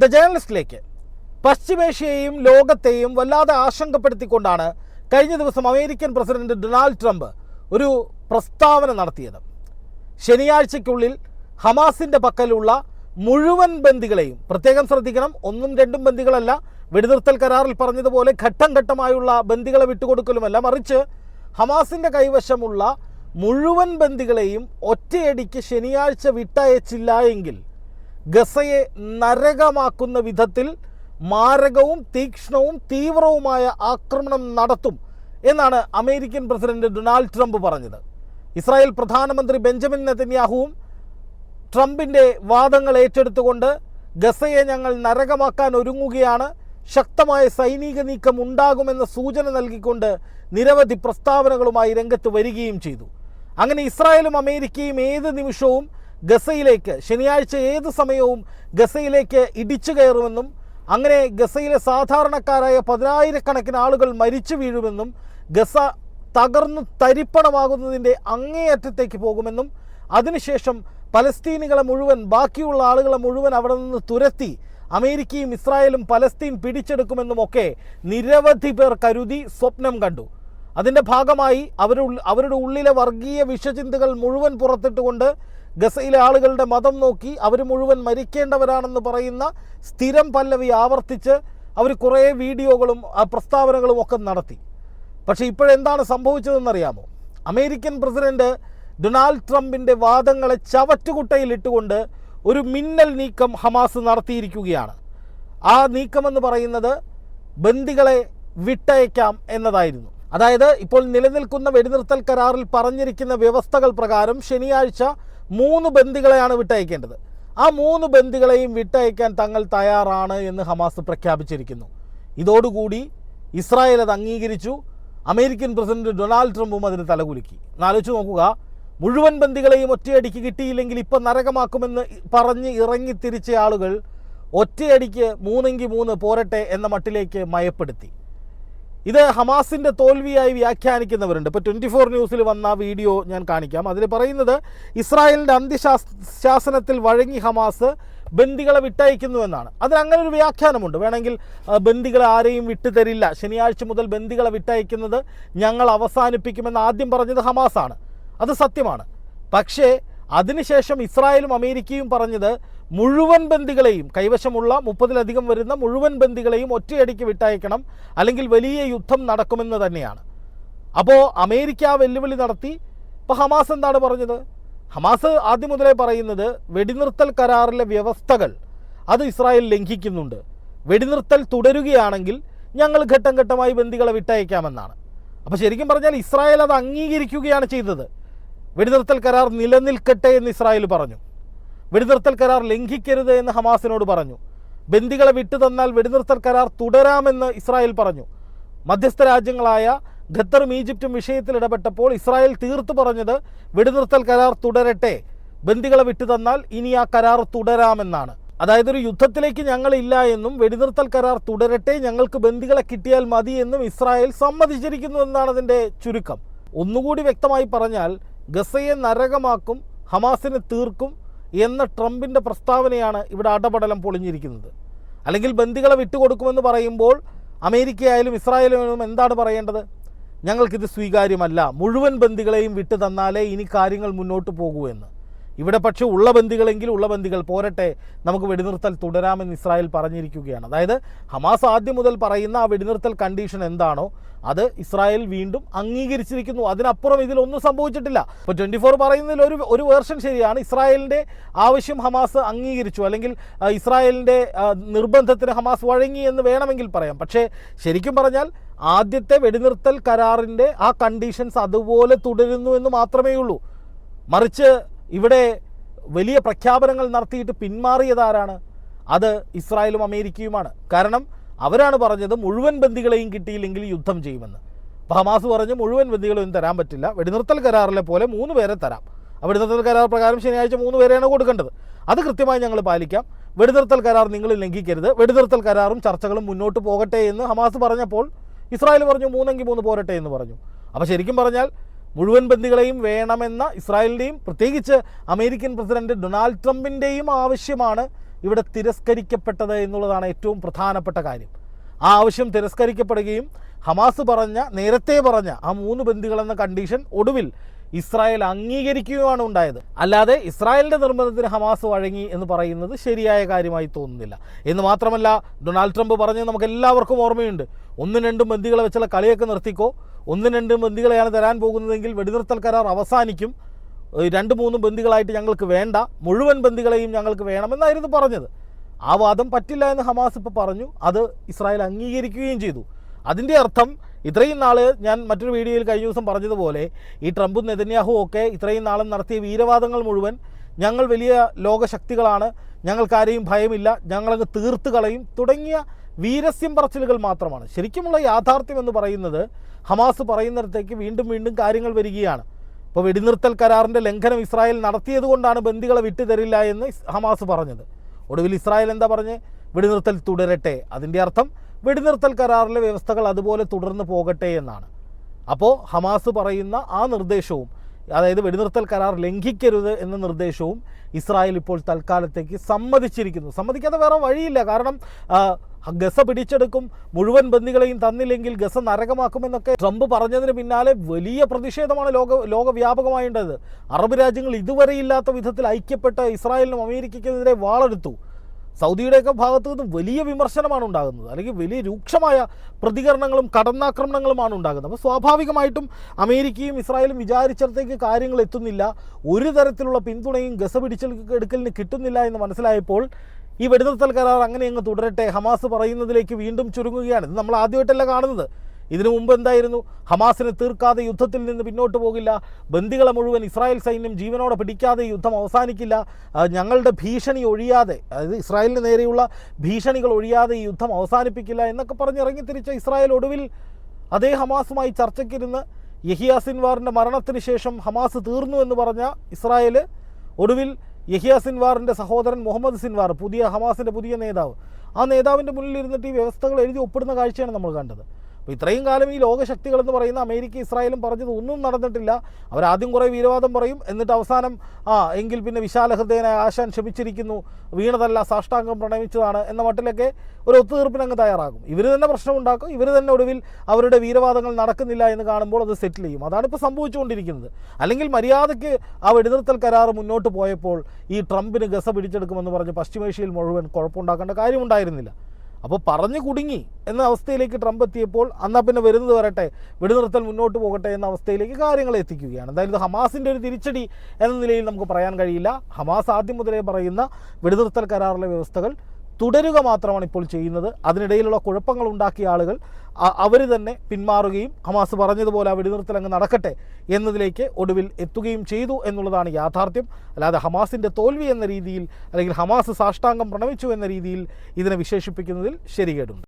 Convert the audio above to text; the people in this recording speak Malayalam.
ദ ജേർണലിസ്റ്റിലേക്ക് പശ്ചിമേഷ്യയെയും ലോകത്തെയും വല്ലാതെ ആശങ്കപ്പെടുത്തിക്കൊണ്ടാണ് കഴിഞ്ഞ ദിവസം അമേരിക്കൻ പ്രസിഡന്റ് ഡൊണാൾഡ് ട്രംപ് ഒരു പ്രസ്താവന നടത്തിയത്. ശനിയാഴ്ചയ്ക്കുള്ളിൽ ഹമാസിന്റെ പക്കലുള്ള മുഴുവൻ ബന്ദികളെയും പ്രത്യേകം ശ്രദ്ധിക്കണം ഒന്നും രണ്ടും ബന്ദികളല്ല വെടിനിർത്തൽ കരാറിൽ പറഞ്ഞതുപോലെ ഘട്ടം ഘട്ടമായുള്ള ബന്ദികളെ വിട്ടുകൊടുക്കലുമല്ല മറിച്ച് ഹമാസിന്റെ കൈവശമുള്ള മുഴുവൻ ബന്ദികളെയും ഒറ്റയടിക്ക് ശനിയാഴ്ച വിട്ടയച്ചില്ല എങ്കിൽ ഗസയെ നരകമാക്കുന്ന വിധത്തിൽ മാരകവും തീക്ഷ്ണവും തീവ്രവുമായ ആക്രമണം നടത്തും എന്നാണ് അമേരിക്കൻ പ്രസിഡന്റ് ഡൊണാൾഡ് ട്രംപ് പറഞ്ഞത്. ഇസ്രായേൽ പ്രധാനമന്ത്രി ബെഞ്ചമിൻ നെതന്യാഹുവും ട്രംപിന്റെ വാദങ്ങൾ ഏറ്റെടുത്തുകൊണ്ട് ഗസയെ ഞങ്ങൾ നരകമാക്കാൻ ഒരുങ്ങുകയാണ് ശക്തമായ സൈനിക നീക്കം ഉണ്ടാകുമെന്ന സൂചന നൽകിക്കൊണ്ട് നിരവധി പ്രസ്താവനകളുമായി രംഗത്ത് വരികയും ചെയ്തു. അങ്ങനെ ഇസ്രായേലും അമേരിക്കയും ഏത് നിമിഷവും ഗസയിലേക്ക് ശനിയാഴ്ച ഏത് സമയവും ഗസയിലേക്ക് ഇടിച്ചു കയറുമെന്നും അങ്ങനെ ഗസയിലെ സാധാരണക്കാരായ പതിനായിരക്കണക്കിന് ആളുകൾ മരിച്ചു വീഴുമെന്നും ഗസ തകർന്നു തരിപ്പണമാകുന്നതിന്റെ അങ്ങേയറ്റത്തേക്ക് പോകുമെന്നും അതിനുശേഷം പലസ്തീനുകളെ മുഴുവൻ ബാക്കിയുള്ള ആളുകളെ മുഴുവൻ അവിടെ നിന്ന് തുരത്തി അമേരിക്കയും ഇസ്രായേലും പലസ്തീൻ പിടിച്ചെടുക്കുമെന്നും ഒക്കെ നിരവധി പേർ കരുതി സ്വപ്നം കണ്ടു. അതിന്റെ ഭാഗമായി അവരുടെ അവരുടെ ഉള്ളിലെ വർഗീയ വിഷചിന്തകൾ മുഴുവൻ പുറത്തിട്ടുകൊണ്ട് ഗസയിലെ ആളുകളുടെ മതം നോക്കി അവർ മുഴുവൻ മരിക്കേണ്ടവരാണെന്ന് പറയുന്ന സ്ഥിരം പല്ലവി ആവർത്തിച്ച് അവർ കുറേ വീഡിയോകളും പ്രസ്താവനകളും ഒക്കെ നടത്തി. പക്ഷേ ഇപ്പോഴെന്താണ് സംഭവിച്ചതെന്നറിയാമോ? അമേരിക്കൻ പ്രസിഡന്റ് ഡൊണാൾഡ് ട്രംപിന്റെ വാദങ്ങളെ ചവറ്റുകുട്ടയിലിട്ടുകൊണ്ട് ഒരു മിന്നൽ നീക്കം ഹമാസ് നടത്തിയിരിക്കുകയാണ്. ആ നീക്കമെന്ന് പറയുന്നത് ബന്ദികളെ വിട്ടയക്കാം എന്നതായിരുന്നു. അതായത് ഇപ്പോൾ നിലനിൽക്കുന്ന വെടിനിർത്തൽ കരാറിൽ പറഞ്ഞിരിക്കുന്ന വ്യവസ്ഥകൾ പ്രകാരം ശനിയാഴ്ച മൂന്ന് ബന്ദികളെയാണ് വിട്ടയക്കേണ്ടത്. ആ മൂന്ന് ബന്ദികളെയും വിട്ടയക്കാൻ തങ്ങൾ തയ്യാറാണ് എന്ന് ഹമാസ് പ്രഖ്യാപിച്ചിരിക്കുന്നു. ഇതോടുകൂടി ഇസ്രായേൽ അത് അംഗീകരിച്ചു. അമേരിക്കൻ പ്രസിഡന്റ് ഡൊണാൾഡ് ട്രംപും അതിന് തലകുലുക്കി. എന്നാലോചിച്ച് നോക്കുക. മുഴുവൻ ബന്ദികളെയും ഒറ്റയടിക്ക് കിട്ടിയില്ലെങ്കിൽ ഇപ്പം നരകമാക്കുമെന്ന് പറഞ്ഞ് ഇറങ്ങി തിരിച്ച ആളുകൾ ഒറ്റയടിക്ക് മൂന്നെങ്കിൽ മൂന്ന് പോരട്ടെ എന്ന മട്ടിലേക്ക് മയപ്പെടുത്തി. ഇത് ഹമാസിന്റെ തോൽവിയായി വ്യാഖ്യാനിക്കുന്നവരുണ്ട്. ഇപ്പോൾ ട്വന്റി ഫോർ ന്യൂസിൽ വന്ന വീഡിയോ ഞാൻ കാണിക്കാം. അതിൽ പറയുന്നത് ഇസ്രായേലിന്റെ അന്ത്യശാസനത്തിൽ വഴങ്ങി ഹമാസ് ബന്ദികളെ വിട്ടയക്കുന്നു എന്നാണ്. അതിന് അങ്ങനെ ഒരു വ്യാഖ്യാനമുണ്ട്. വേണമെങ്കിൽ ബന്ദികളെ ആരെയും വിട്ടുതരില്ല. ശനിയാഴ്ച മുതൽ ബന്ദികളെ വിട്ടയക്കുന്നത് ഞങ്ങൾ അവസാനിപ്പിക്കുമെന്ന് ആദ്യം പറഞ്ഞത് ഹമാസാണ്. അത് സത്യമാണ്. പക്ഷേ അതിനുശേഷം ഇസ്രായേലും അമേരിക്കയും പറഞ്ഞത് മുഴുവൻ ബന്ദികളെയും കൈവശമുള്ള മുപ്പതിലധികം വരുന്ന മുഴുവൻ ബന്ദികളെയും ഒറ്റയടിക്ക് വിട്ടയക്കണം. അല്ലെങ്കിൽ വലിയ യുദ്ധം നടക്കുമെന്ന് തന്നെയാണ്. അപ്പോൾ അമേരിക്ക വെല്ലുവിളി നടത്തി. ഇപ്പോൾ ഹമാസ് എന്താണ് പറഞ്ഞത്? ഹമാസ് ആദ്യം മുതലേ പറയുന്നത് വെടിനിർത്തൽ കരാറിലെ വ്യവസ്ഥകൾ അത് ഇസ്രായേൽ ലംഘിക്കുന്നുണ്ട്. വെടിനിർത്തൽ തുടരുകയാണെങ്കിൽ ഞങ്ങൾ ഘട്ടം ഘട്ടമായി ബന്ദികളെ വിട്ടയക്കാമെന്നാണ്. അപ്പോൾ ശരിക്കും പറഞ്ഞാൽ ഇസ്രായേൽ അത് അംഗീകരിക്കുകയാണ് ചെയ്തത്. വെടിനിർത്തൽ കരാർ നിലനിൽക്കട്ടെ എന്ന് ഇസ്രായേൽ പറഞ്ഞു. വെടിനിർത്തൽ കരാർ ലംഘിക്കരുത് എന്ന് ഹമാസിനോട് പറഞ്ഞു. ബന്ദികളെ വിട്ടുതന്നാൽ വെടിനിർത്തൽ കരാർ തുടരാമെന്ന് ഇസ്രായേൽ പറഞ്ഞു. മധ്യസ്ഥ രാജ്യങ്ങളായ ഖത്തറും ഈജിപ്തും വിഷയത്തിൽ ഇടപെട്ടപ്പോൾ ഇസ്രായേൽ തീർത്തു പറഞ്ഞത് വെടിനിർത്തൽ കരാർ തുടരട്ടെ ബന്ദികളെ വിട്ടുതന്നാൽ ഇനി ആ കരാർ തുടരാമെന്നാണ്. അതായത് ഒരു യുദ്ധത്തിലേക്ക് ഞങ്ങളില്ല എന്നും വെടിനിർത്തൽ കരാർ തുടരട്ടെ ഞങ്ങൾക്ക് ബന്ദികളെ കിട്ടിയാൽ മതി എന്നും ഇസ്രായേൽ സമ്മതിച്ചിരിക്കുന്നു എന്നാണ് അതിന്റെ ചുരുക്കം. ഒന്നുകൂടി വ്യക്തമായി പറഞ്ഞാൽ ഗസയെ നരകമാക്കും ഹമാസിനെ തീർക്കും എന്ന ട്രംപിന്റെ പ്രസ്താവനയാണ് ഇവിടെ അടപടലം പൊളിഞ്ഞിരിക്കുന്നത്. അല്ലെങ്കിൽ ബന്ദികളെ വിട്ടുകൊടുക്കുമെന്ന് പറയുമ്പോൾ അമേരിക്കയായാലും ഇസ്രായേലായാലും എന്താണ് പറയേണ്ടത്? ഞങ്ങൾക്കിത് സ്വീകാര്യമല്ല. മുഴുവൻ ബന്ദികളെയും വിട്ടു തന്നാലേ ഇനി കാര്യങ്ങൾ മുന്നോട്ട് പോകൂ എന്ന്. ഇവിടെ പക്ഷേ ഉള്ള ബന്ദികളെങ്കിൽ ഉള്ള ബന്ദികൾ പോരട്ടെ നമുക്ക് വെടിനിർത്തൽ തുടരാമെന്ന് ഇസ്രായേൽ പറഞ്ഞിരിക്കുകയാണ്. അതായത് ഹമാസ് ആദ്യം മുതൽ പറയുന്ന ആ വെടിനിർത്തൽ കണ്ടീഷൻ എന്താണോ അത് ഇസ്രായേൽ വീണ്ടും അംഗീകരിച്ചിരിക്കുന്നു. അതിനപ്പുറം ഇതിലൊന്നും സംഭവിച്ചിട്ടില്ല. ഇപ്പോൾ ട്വന്റി ഫോർ പറയുന്നതിൽ ഒരു ഒരു വേർഷൻ ശരിയാണ്. ഇസ്രായേലിന്റെ ആവശ്യം ഹമാസ് അംഗീകരിച്ചു. അല്ലെങ്കിൽ ഇസ്രായേലിന്റെ നിർബന്ധത്തിന് ഹമാസ് വഴങ്ങി എന്ന് വേണമെങ്കിൽ പറയാം. പക്ഷേ ശരിക്കും പറഞ്ഞാൽ ആദ്യത്തെ വെടിനിർത്തൽ കരാറിന്റെ ആ കണ്ടീഷൻസ് അതുപോലെ തുടരുന്നു എന്ന് മാത്രമേ ഉള്ളൂ. മറിച്ച് ഇവിടെ വലിയ പ്രഖ്യാപനങ്ങൾ നടത്തിയിട്ട് പിന്മാറിയതാരാണ്? അത് ഇസ്രായേലും അമേരിക്കയുമാണ്. കാരണം അവരാണ് പറഞ്ഞത് മുഴുവൻ ബന്ദികളെയും കിട്ടിയില്ലെങ്കിൽ യുദ്ധം ചെയ്യുമെന്ന്. ഹമാസ് പറഞ്ഞു മുഴുവൻ ബന്ദികളൊന്നും തരാൻ പറ്റില്ല. വെടിനിർത്തൽ കരാറിലെ പോലെ മൂന്ന് പേരെ തരാം. വെടിനിർത്തൽ കരാർ പ്രകാരം ശനിയാഴ്ച മൂന്ന് പേരെയാണ് കൊടുക്കേണ്ടത്. അത് കൃത്യമായി ഞങ്ങൾ പാലിക്കാം. വെടിനിർത്തൽ കരാർ നിങ്ങൾ ലംഘിക്കരുത്. വെടിനിർത്തൽ കരാറും ചർച്ചകളും മുന്നോട്ട് പോകട്ടെ എന്ന് ഹമാസ് പറഞ്ഞപ്പോൾ ഇസ്രായേൽ പറഞ്ഞു മൂന്നെങ്കിൽ മൂന്ന് പോരട്ടെ എന്ന് പറഞ്ഞു. അപ്പോൾ ശരിക്കും പറഞ്ഞാൽ മുഴുവൻ ബന്ദികളെയും വേണമെന്ന ഇസ്രായേലിന്റെയും പ്രത്യേകിച്ച് അമേരിക്കൻ പ്രസിഡന്റ് ഡൊണാൾഡ് ട്രംപിന്റെയും ആവശ്യമാണ് ഇവിടെ തിരസ്കരിക്കപ്പെട്ടത് എന്നുള്ളതാണ് ഏറ്റവും പ്രധാനപ്പെട്ട കാര്യം. ആ ആവശ്യം തിരസ്കരിക്കപ്പെടുകയും ഹമാസ് പറഞ്ഞ നേരത്തെ പറഞ്ഞ ആ മൂന്ന് ബന്ദികളെന്ന കണ്ടീഷൻ ഒടുവിൽ ഇസ്രായേൽ അംഗീകരിക്കുകയാണ് ഉണ്ടായത്. അല്ലാതെ ഇസ്രായേലിന്റെ നിർബന്ധത്തിന് ഹമാസ് വഴങ്ങി എന്ന് പറയുന്നത് ശരിയായ കാര്യമായി തോന്നുന്നില്ല. എന്ന് മാത്രമല്ല ഡൊണാൾഡ് ട്രംപ് പറഞ്ഞത് നമുക്ക് എല്ലാവർക്കും ഓർമ്മയുണ്ട്. ഒന്നും രണ്ടും ബന്ദികളെ വെച്ചുള്ള കളിയൊക്കെ നിർത്തിക്കോ ഒന്നും രണ്ടും ബന്ദികളെയാണ് തരാൻ പോകുന്നതെങ്കിൽ വെടിനിർത്തൽ കരാർ അവസാനിക്കും. രണ്ട് മൂന്ന് ബന്ദികളായിട്ട് ഞങ്ങൾക്ക് വേണ്ട. മുഴുവൻ ബന്ദികളെയും ഞങ്ങൾക്ക് വേണമെന്നായിരുന്നു പറഞ്ഞത്. ആ വാദം പറ്റില്ല എന്ന് ഹമാസ് ഇപ്പോൾ പറഞ്ഞു. അത് ഇസ്രായേൽ അംഗീകരിക്കുകയും ചെയ്തു. അതിന്റെ അർത്ഥം ഇത്രയും നാൾ ഞാൻ മറ്റൊരു വീഡിയോയിൽ കഴിഞ്ഞ ദിവസം പറഞ്ഞതുപോലെ ഈ ട്രംപും നെതന്യാഹുവും ഒക്കെ ഇത്രയും നാളും നടത്തിയ വീരവാദങ്ങൾ മുഴുവൻ ഞങ്ങൾ വലിയ ലോകശക്തികളാണ്. ഞങ്ങൾക്കാരെയും ഭയമില്ല ഞങ്ങളങ്ങ് തീർത്ത് കളയും. തുടങ്ങിയ വീരസ്യം പറച്ചിലുകൾ മാത്രമാണ്. ശരിക്കുമുള്ള യാഥാർത്ഥ്യം എന്ന് പറയുന്നത് ഹമാസ് പറയുന്നിടത്തേക്ക് വീണ്ടും വീണ്ടും കാര്യങ്ങൾ വരികയാണ്. ഇപ്പോൾ വെടിനിർത്തൽ കരാറിന്റെ ലംഘനം ഇസ്രായേൽ നടത്തിയതുകൊണ്ടാണ് ബന്ദികളെ വിട്ടുതരില്ല എന്ന് ഹമാസ് പറഞ്ഞത്. ഒടുവിൽ ഇസ്രായേൽ എന്താ പറഞ്ഞ്? വെടിനിർത്തൽ തുടരട്ടെ. അതിന്റെ അർത്ഥം വെടിനിർത്തൽ കരാറിലെ വ്യവസ്ഥകൾ അതുപോലെ തുടർന്ന് പോകട്ടെ എന്നാണ്. അപ്പോൾ ഹമാസ് പറയുന്ന ആ നിർദ്ദേശവും അതായത് വെടിനിർത്തൽ കരാർ ലംഘിക്കരുത് എന്ന നിർദ്ദേശവും ഇസ്രായേൽ ഇപ്പോൾ തൽക്കാലത്തേക്ക് സമ്മതിച്ചിരിക്കുന്നു. സമ്മതിക്കാതെ വേറെ വഴിയില്ല. കാരണം ഗസ പിടിച്ചെടുക്കും മുഴുവൻ ബന്ദികളെയും തന്നില്ലെങ്കിൽ ഗസ നരകമാക്കുമെന്നൊക്കെ ട്രംപ് പറഞ്ഞതിന് പിന്നാലെ വലിയ പ്രതിഷേധമാണ് ലോക ലോകവ്യാപകമായുണ്ടത്. അറബ് രാജ്യങ്ങൾ ഇതുവരെ ഇല്ലാത്ത വിധത്തിൽ ഐക്യപ്പെട്ട ഇസ്രായേലിനും അമേരിക്കയ്ക്കെതിരെ വാളെടുത്തു. സൗദിയുടെയൊക്കെ ഭാഗത്ത് നിന്ന് വലിയ വിമർശനമാണ് ഉണ്ടാകുന്നത്. അല്ലെങ്കിൽ വലിയ രൂക്ഷമായ പ്രതികരണങ്ങളും കടന്നാക്രമണങ്ങളുമാണ് ഉണ്ടാകുന്നത്. അപ്പോൾ സ്വാഭാവികമായിട്ടും അമേരിക്കയും ഇസ്രായേലും വിചാരിച്ചിടത്തേക്ക് കാര്യങ്ങൾ എത്തുന്നില്ല. ഒരു തരത്തിലുള്ള പിന്തുണയും ഗസ പിടിച്ചൽ എടുക്കലിന് കിട്ടുന്നില്ല എന്ന് മനസ്സിലായപ്പോൾ ഈ വെടിനിർത്തൽ കരാർ അങ്ങനെ അങ്ങ് തുടരട്ടെ. ഹമാസ് പറയുന്നതിലേക്ക് വീണ്ടും ചുരുങ്ങുകയാണ്. ഇത് നമ്മൾ ആദ്യമായിട്ടല്ല കാണുന്നത്. ഇതിനു മുമ്പ് എന്തായിരുന്നു? ഹമാസിനെ തീർക്കാതെ യുദ്ധത്തിൽ നിന്ന് പിന്നോട്ട് പോകില്ല. ബന്ദികളെ മുഴുവൻ ഇസ്രായേൽ സൈന്യം ജീവനോടെ പിടിക്കാതെ യുദ്ധം അവസാനിക്കില്ല. ഞങ്ങളുടെ ഭീഷണി ഒഴിയാതെ അതായത് ഇസ്രായേലിന് നേരെയുള്ള ഭീഷണികൾ ഒഴിയാതെ ഈ യുദ്ധം അവസാനിപ്പിക്കില്ല എന്നൊക്കെ പറഞ്ഞ് ഇറങ്ങി തിരിച്ച ഇസ്രായേൽ ഒടുവിൽ അതേ ഹമാസുമായി ചർച്ചയ്ക്കിരുന്ന് യഹിയ സിൻവാറിന്റെ മരണത്തിന് ശേഷം ഹമാസ് തീർന്നു എന്ന് പറഞ്ഞ ഇസ്രായേൽ ഒടുവിൽ യഹിയ സിൻവാറിന്റെ സഹോദരൻ മുഹമ്മദ് സിൻവാർ പുതിയ ഹമാസിന്റെ പുതിയ നേതാവ്. ആ നേതാവിന്റെ മുന്നിൽ ഇരുന്നിട്ട് ഈ വ്യവസ്ഥകൾ എഴുതി ഒപ്പിടുന്ന കാഴ്ചയാണ് നമ്മൾ കണ്ടത്. അപ്പോൾ ഇത്രയും കാലം ഈ ലോകശക്തികൾ എന്ന് പറയുന്ന അമേരിക്ക ഇസ്രായേലും പറഞ്ഞത് ഒന്നും നടന്നിട്ടില്ല. അവരാദ്യം കുറേ വീരവാദം പറയും. എന്നിട്ട് അവസാനം ആ എങ്കിൽ പിന്നെ വിശാല ഹൃദയനായ ആശാൻ ക്ഷമിച്ചിരിക്കുന്നു. വീണതല്ല സാഷ്ടാംഗം പ്രണയിച്ചതാണ് എന്ന മട്ടിലൊക്കെ ഒരു ഒത്തുതീർപ്പിന് അങ്ങ് തയ്യാറാകും. ഇവർ തന്നെ പ്രശ്നമുണ്ടാക്കും. ഇവർ തന്നെ ഒടുവിൽ അവരുടെ വീരവാദങ്ങൾ നടക്കുന്നില്ല എന്ന് കാണുമ്പോൾ അത് സെറ്റിൽ ചെയ്യും. അതാണ് ഇപ്പോൾ സംഭവിച്ചുകൊണ്ടിരിക്കുന്നത്. അല്ലെങ്കിൽ മര്യാദയ്ക്ക് ആ വെടിനിർത്തൽ കരാർ മുന്നോട്ട് പോയപ്പോൾ ഈ ട്രംപിന് ഗസ പിടിച്ചെടുക്കുമെന്ന് പറഞ്ഞ് പശ്ചിമേഷ്യയിൽ മുഴുവൻ കുഴപ്പമുണ്ടാക്കേണ്ട കാര്യമുണ്ടായിരുന്നില്ല. അപ്പോൾ പറഞ്ഞു കുടുങ്ങി എന്ന അവസ്ഥയിലേക്ക് ട്രംപ് എത്തിയപ്പോൾ എന്നാൽ പിന്നെ വരുന്നത് വരട്ടെ വെടിനിർത്തൽ മുന്നോട്ട് പോകട്ടെ എന്ന അവസ്ഥയിലേക്ക് കാര്യങ്ങൾ എത്തിക്കുകയാണ്. എന്തായാലും ഇത് ഹമാസിന്റെ ഒരു തിരിച്ചടി എന്ന നിലയിൽ നമുക്ക് പറയാൻ കഴിയില്ല. ഹമാസ് ആദ്യം മുതലേ പറയുന്ന വെടിനിർത്തൽ കരാറിലെ വ്യവസ്ഥകൾ തുടരുക മാത്രമാണ് ഇപ്പോൾ ചെയ്യുന്നത്. അതിനിടയിലുള്ള കുഴപ്പങ്ങൾ ഉണ്ടാക്കിയ ആളുകൾ അവർ തന്നെ പിന്മാറുകയും ഹമാസ് പറഞ്ഞതുപോലെ ആ വെടിനിർത്തൽ അങ്ങ് നടക്കട്ടെ എന്നതിലേക്ക് ഒടുവിൽ എത്തുകയും ചെയ്തു എന്നുള്ളതാണ് യാഥാർത്ഥ്യം. അല്ലാതെ ഹമാസിന്റെ തോൽവി എന്ന രീതിയിൽ അല്ലെങ്കിൽ ഹമാസ് സാഷ്ടാംഗം പ്രണമിച്ചു എന്ന രീതിയിൽ ഇതിനെ വിശേഷിപ്പിക്കുന്നതിൽ ശരികേടുണ്ട്.